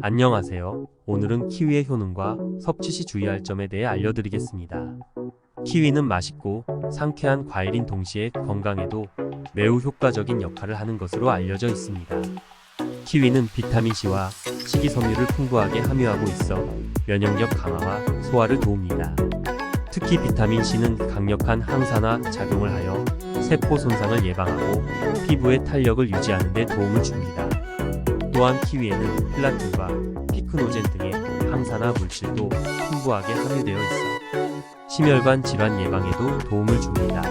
안녕하세요. 오늘은 키위의 효능과 섭취 시 주의할 점에 대해 알려드리겠습니다. 키위는 맛있고 상쾌한 과일인 동시에 건강에도 매우 효과적인 역할을 하는 것으로 알려져 있습니다. 키위는 비타민C와 식이섬유를 풍부하게 함유하고 있어 면역력 강화와 소화를 도웁니다. 특히 비타민C는 강력한 항산화 작용을 하여 세포 손상을 예방하고 피부의 탄력을 유지하는 데 도움을 줍니다. 또한 키위에는 플라틴과 피크노젠 등의 항산화 물질도 풍부하게 함유되어 있어 심혈관 질환 예방에도 도움을 줍니다.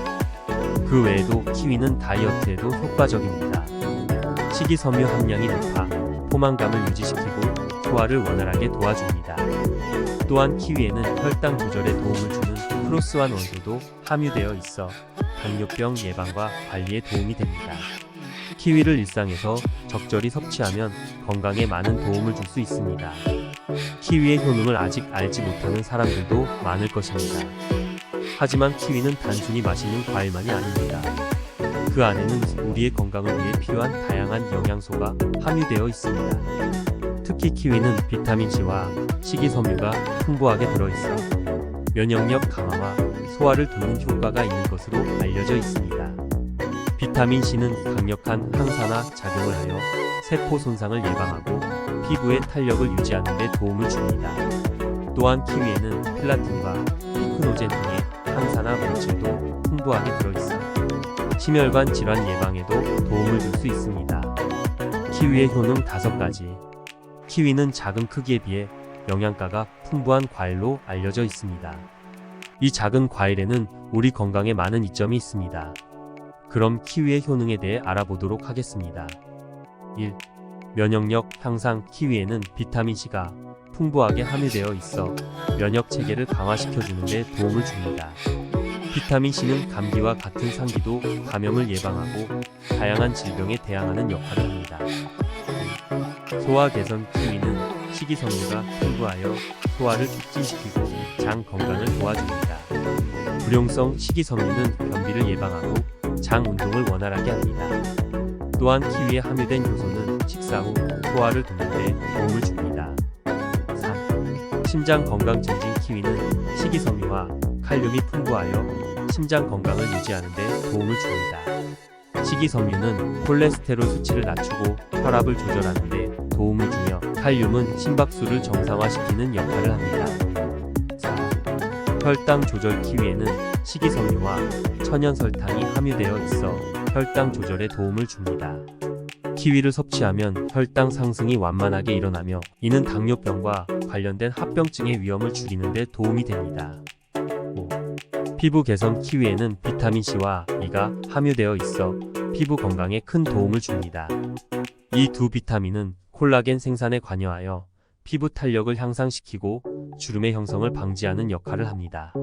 그 외에도 키위는 다이어트에도 효과적입니다. 식이섬유 함량이 높아 포만감을 유지시키고 소화를 원활하게 도와줍니다. 또한 키위에는 혈당 조절에 도움을 주는 크로스완 원소도 함유되어 있어 당뇨병 예방과 관리에 도움이 됩니다. 키위를 일상에서 적절히 섭취하면 건강에 많은 도움을 줄 수 있습니다. 키위의 효능을 아직 알지 못하는 사람들도 많을 것입니다. 하지만 키위는 단순히 맛있는 과일만이 아닙니다. 그 안에는 우리의 건강을 위해 필요한 다양한 영양소가 함유되어 있습니다. 특히 키위는 비타민C와 식이섬유가 풍부하게 들어있어 면역력 강화와 소화를 돕는 효과가 있는 것으로 알려져 있습니다. 비타민C는 강력한 항산화 작용을 하여 세포 손상을 예방하고 피부의 탄력을 유지하는 데 도움을 줍니다. 또한 키위에는 플라틴과 피크노젠 등의 항산화 물질도 풍부하게 들어있어 심혈관 질환 예방에도 도움을 줄 수 있습니다. 키위의 효능 5가지 키위는 작은 크기에 비해 영양가가 풍부한 과일로 알려져 있습니다. 이 작은 과일에는 우리 건강에 많은 이점이 있습니다. 그럼 키위의 효능에 대해 알아보도록 하겠습니다. 1. 면역력 향상 키위에는 비타민C가 풍부하게 함유되어 있어 면역 체계를 강화시켜주는 데 도움을 줍니다. 비타민C는 감기와 같은 상기도 감염을 예방하고 다양한 질병에 대항하는 역할을 합니다. 소화 개선 키위는 식이섬유가 풍부하여 소화를 촉진시키고 장 건강을 도와줍니다. 불용성 식이섬유는 변비를 예방하고 장 운동을 원활하게 합니다. 또한 키위에 함유된 효소는 식사 후 소화를 돕는 데 도움을 줍니다. 3. 심장 건강 증진 키위는 식이섬유와 칼륨이 풍부하여 심장 건강을 유지하는 데 도움을 줍니다. 식이섬유는 콜레스테롤 수치를 낮추고 혈압을 조절하는 데 도움을 주며 칼륨은 심박수를 정상화시키는 역할을 합니다. 4. 혈당 조절 키위에는 식이섬유와 천연 설탕이 함유되어 있어 혈당 조절에 도움을 줍니다. 키위를 섭취하면 혈당 상승이 완만하게 일어나며 이는 당뇨병과 관련된 합병증의 위험을 줄이는 데 도움이 됩니다. 5. 피부 개선 키위에는 비타민C와 E가 함유되어 있어 피부 건강에 큰 도움을 줍니다. 이 두 비타민은 콜라겐 생산에 관여하여 피부 탄력을 향상시키고 주름의 형성을 방지하는 역할을 합니다.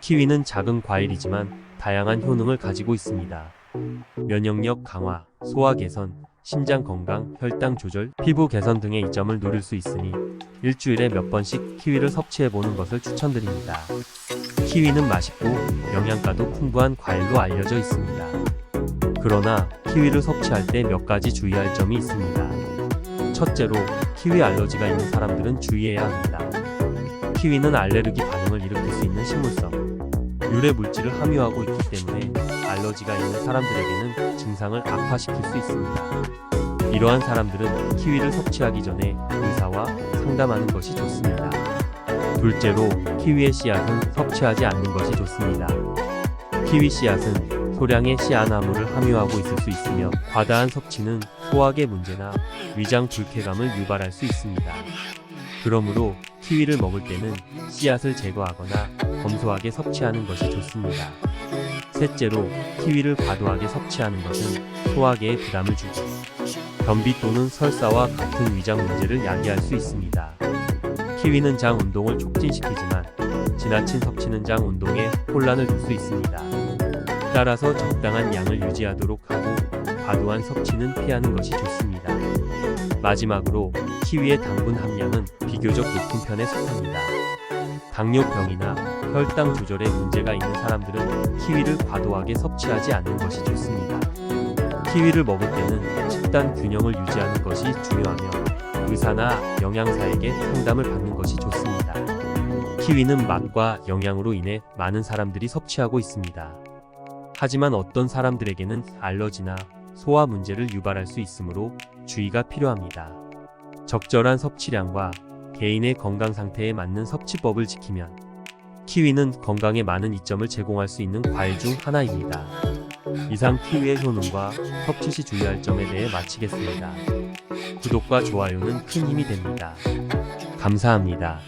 키위는 작은 과일이지만 다양한 효능을 가지고 있습니다. 면역력 강화, 소화 개선, 심장 건강, 혈당 조절, 피부 개선 등의 이점을 누릴 수 있으니 일주일에 몇 번씩 키위를 섭취해 보는 것을 추천드립니다. 키위는 맛있고 영양가도 풍부한 과일로 알려져 있습니다. 그러나 키위를 섭취할 때 몇 가지 주의할 점이 있습니다. 첫째로 키위 알러지가 있는 사람들은 주의해야 합니다. 키위는 알레르기 반응을 일으킬 수 있는 식물성 유래 물질을 함유하고 있기 때문에 알러지가 있는 사람들에게는 증상을 악화시킬 수 있습니다. 이러한 사람들은 키위를 섭취하기 전에 의사와 상담하는 것이 좋습니다. 둘째로 키위의 씨앗은 섭취하지 않는 것이 좋습니다. 키위 씨앗은 소량의 씨앗나무를 함유하고 있을 수 있으며 과다한 섭취는 소화계 문제나 위장 불쾌감을 유발할 수 있습니다. 그러므로 키위를 먹을 때는 씨앗을 제거하거나 검소하게 섭취하는 것이 좋습니다. 셋째로 키위를 과도하게 섭취하는 것은 소화계에 부담을 주고 변비 또는 설사와 같은 위장 문제를 야기할 수 있습니다. 키위는 장 운동을 촉진시키지만 지나친 섭취는 장 운동에 혼란을 줄 수 있습니다. 따라서 적당한 양을 유지하도록 하고 과도한 섭취는 피하는 것이 좋습니다. 마지막으로 키위의 당분 함량은 비교적 높은 편에 속합니다. 당뇨병이나 혈당 조절에 문제가 있는 사람들은 키위를 과도하게 섭취하지 않는 것이 좋습니다. 키위를 먹을 때는 식단 균형을 유지하는 것이 중요하며 의사나 영양사에게 상담을 받는 것이 좋습니다. 키위는 맛과 영양으로 인해 많은 사람들이 섭취하고 있습니다. 하지만 어떤 사람들에게는 알러지나 소화 문제를 유발할 수 있으므로 주의가 필요합니다. 적절한 섭취량과 개인의 건강 상태에 맞는 섭취법을 지키면 키위는 건강에 많은 이점을 제공할 수 있는 과일 중 하나입니다. 이상 키위의 효능과 섭취 시 주의할 점에 대해 마치겠습니다. 구독과 좋아요는 큰 힘이 됩니다. 감사합니다.